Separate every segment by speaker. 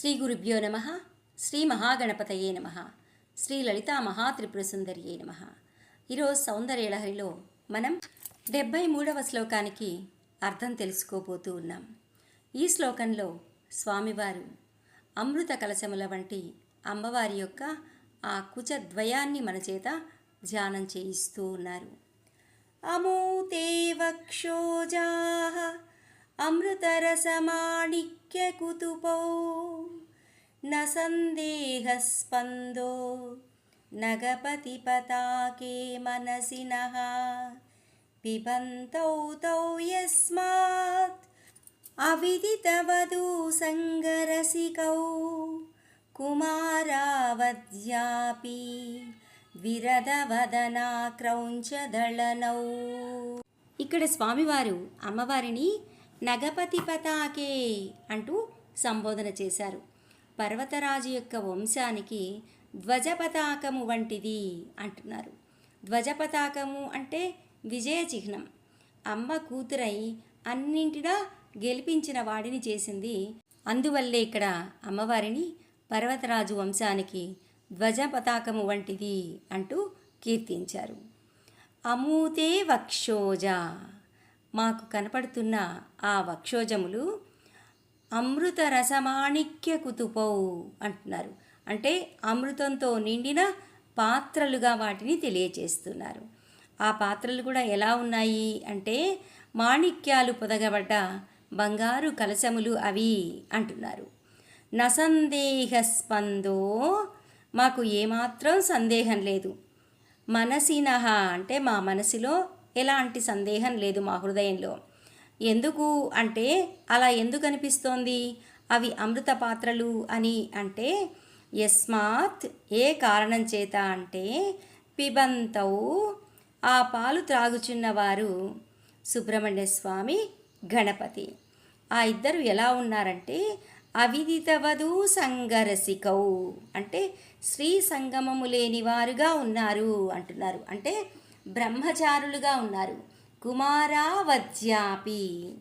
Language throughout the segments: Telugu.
Speaker 1: శ్రీ గురుభ్యో నమ శ్రీ మహాగణపతయే నమ శ్రీ లలితా మహాత్రిపురసుందరియే నమ. ఈరోజు సౌందర్యలహరిలో మనం డెబ్భై మూడవ శ్లోకానికి అర్థం తెలుసుకోబోతూ ఉన్నాం. ఈ శ్లోకంలో స్వామివారు అమృత కలశముల వంటి అమ్మవారి యొక్క ఆ కుచద్వయాన్ని మన చేత ధ్యానం చేయిస్తూ ఉన్నారు. అమూతేవక్షోజా అమృతరసమాణిక్య కుతుపో. न सन्देहस्पन्दो नगपतिपताके मनसि नः पिबन्तौ तौ यस्मात् अविदितवधू सङ्गरसिकौ कुमारावद्यापि విరదవదనా క్రౌంచదళనౌ ఇక్కడ స్వామివారు అమ్మవారిని నగపతి పతాకే అంటూ సంబోధన చేశారు పర్వతరాజు యొక్క వంశానికి ధ్వజపతాకము వంటిది అంటున్నారు. ధ్వజపతాకము అంటే విజయ చిహ్నం. అమ్మ కూతురై అన్నింటినా గెలిపించిన వాడిని చేసింది. అందువల్లే ఇక్కడ అమ్మవారిని పర్వతరాజు వంశానికి ధ్వజ పతాకము వంటిది అంటూ కీర్తించారు. అమూతే వక్షోజ. మాకు కనపడుతున్న ఆ వక్షోజములు అమృత రసమాణిక్య కుతుపౌ అంటున్నారు. అంటే అమృతంతో నిండిన పాత్రలుగా వాటిని తెలియచేస్తున్నారు. ఆ పాత్రలు కూడా ఎలా ఉన్నాయి? అంటే మాణిక్యాలు పొదగబడ్డ బంగారు కలశములు అవి అంటున్నారు. నసందేహ స్పందో మాకు ఏమాత్రం సందేహం లేదు. మనసినహ అంటే మా మనసులో ఎలాంటి సందేహం లేదు మా హృదయంలో. ఎందుకు అంటే అలా ఎందుకు అనిపిస్తోంది? అవి అమృత పాత్రలు అని అంటే యస్మాత్ ఏ కారణం చేత అంటే పిబంతౌ ఆ పాలు త్రాగుచున్నవారు సుబ్రహ్మణ్య స్వామి గణపతి. ఆ ఇద్దరు ఎలా ఉన్నారంటే అవిదితవధూ సంగరసికౌ అంటే శ్రీ సంగమము లేని వారుగా ఉన్నారు అంటున్నారు. అంటే బ్రహ్మచారులుగా ఉన్నారు. కుమారావధ్యాపి.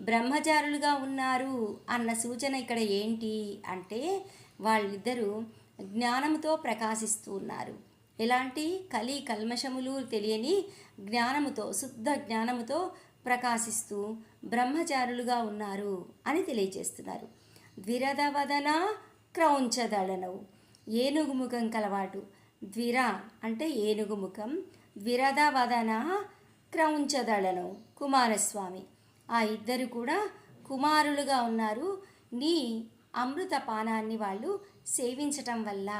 Speaker 1: బ్రహ్మచారులుగా ఉన్నారు. అన్న సూచన ఇక్కడ ఏంటి అంటే వాళ్ళిద్దరూ జ్ఞానంతో ప్రకాశిస్తూ ఉన్నారు. ఎలాంటి కలి కల్మషములు తెలియని జ్ఞానముతో శుద్ధ జ్ఞానముతో ప్రకాశిస్తూ బ్రహ్మచారులుగా ఉన్నారు అని తెలియజేస్తున్నారు ద్విరదవదన క్రౌంచదళనవు ఏనుగుముఖం కలవాటు. ద్విర అంటే ఏనుగు ముఖం. ద్విరదవదన క్రౌంచదళను కుమారస్వామి. ఆ ఇద్దరు కూడా కుమారులుగా ఉన్నారు. నీ అమృత పానాన్ని వాళ్ళు సేవించటం వల్ల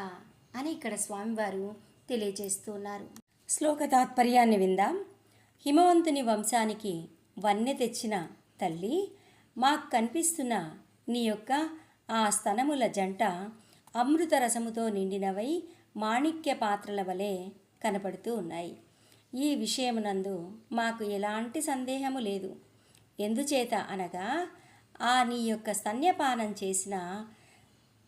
Speaker 1: అని ఇక్కడ స్వామివారు తెలియజేస్తున్నారు. శ్లోక తాత్పర్యాన్ని విందాం. హిమవంతుని వంశానికి వన్నె తెచ్చిన తల్లి మాకు కనిపిస్తున్న నీ యొక్క ఆ స్తనముల జంట అమృత రసముతో నిండినవై మాణిక్య పాత్రల వలె కనపడుతూ ఉన్నాయి. ఈ విషయమునందు మాకు ఎలాంటి సందేహము లేదు. ఎందుచేత అనగా ఆ నీ యొక్క స్తన్యపానం చేసిన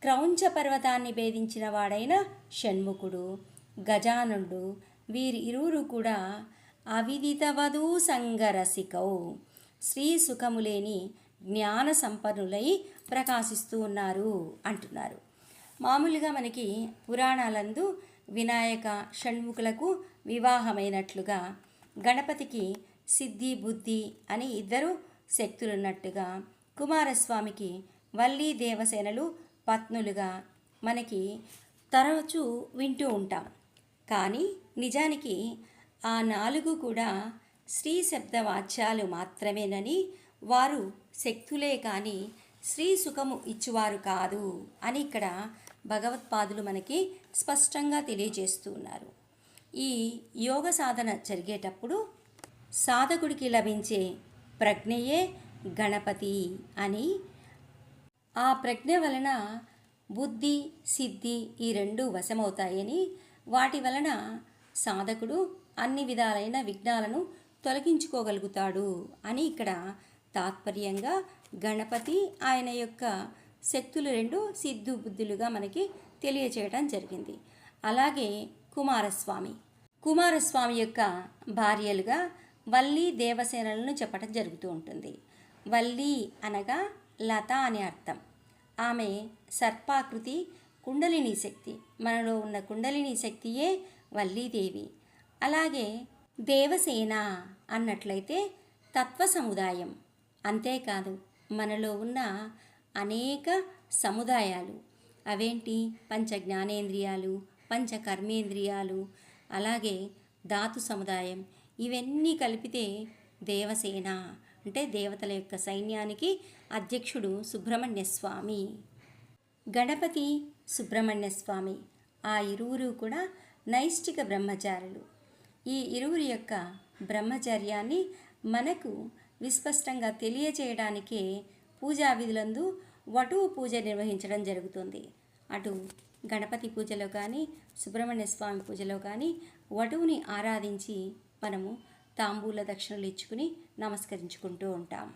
Speaker 1: క్రౌంచ పర్వతాన్ని భేదించిన వాడైన షణ్ముఖుడు గజానుడు వీరి ఇరువురు కూడా అవిదితవధూ సంగరసికౌ. శ్రీ సుఖములేని జ్ఞాన సంపన్నులై ప్రకాశిస్తూ ఉన్నారు అంటున్నారు. మామూలుగా మనకి పురాణాలందు వినాయక షణ్ముఖులకు వివాహమైనట్లుగా గణపతికి సిద్ధి బుద్ధి అని ఇద్దరు శక్తులున్నట్టుగా కుమారస్వామికి వల్లీ దేవసేనలు పత్నులుగా మనకి తరచూ వింటూ ఉంటాం. కానీ నిజానికి ఆ నాలుగు కూడా శ్రీ శబ్ద వాచ్యాలు మాత్రమేనని వారు శక్తులే కానీ శ్రీ సుఖము ఇచ్చువారు కాదు అని ఇక్కడ భగవత్పాదులు మనకి స్పష్టంగా తెలియజేస్తూ ఉన్నారు. ఈ యోగ సాధన జరిగేటప్పుడు సాధకుడికి లభించే ప్రజ్ఞయే గణపతి అని ఆ ప్రజ్ఞ వలన బుద్ధి సిద్ధి ఈ రెండు వశమవుతాయని వాటి వలన సాధకుడు అన్ని విధాలైన విఘ్నాలను తొలగించుకోగలుగుతాడు అని ఇక్కడ తాత్పర్యంగా గణపతి ఆయన యొక్క శక్తులు రెండు సిద్ధు బుద్ధులుగా మనకి తెలియచేయడం జరిగింది. అలాగే కుమారస్వామి. కుమారస్వామి యొక్క భార్యలుగా వల్లి దేవసేనలను చెప్పడం జరుగుతూ ఉంటుంది. వల్లి అనగా లత అని అర్థం. ఆమె సర్పాకృతి కుండలిని శక్తి. మనలో ఉన్న కుండలిని శక్తియే వల్లీదేవి. అలాగే దేవసేన అన్నట్లయితే తత్వ సముదాయం. అంతేకాదు మనలో ఉన్న అనేక సముదాయాలు. అవేంటి? పంచ జ్ఞానేంద్రియాలు పంచ కర్మేంద్రియాలు అలాగే ధాతు సముదాయం. ఇవన్నీ కలిపితే దేవసేన అంటే దేవతల యొక్క సైన్యానికి అధ్యక్షుడు సుబ్రహ్మణ్య స్వామి గణపతి సుబ్రహ్మణ్య స్వామి ఆ ఇరువురు కూడా నైష్టిక బ్రహ్మచారులు. ఈ ఇరువురి యొక్క బ్రహ్మచర్యాన్ని మనకు విస్పష్టంగా తెలియచేయడానికే పూజా విధులందు వటువు పూజ నిర్వహించడం జరుగుతుంది. అటు గణపతి పూజలో కానీ సుబ్రహ్మణ్య స్వామి పూజలో కానీ వటువుని ఆరాధించి మనము తాంబూల దక్షిణలు ఇచ్చుకుని నమస్కరించుకుంటూ ఉంటాం.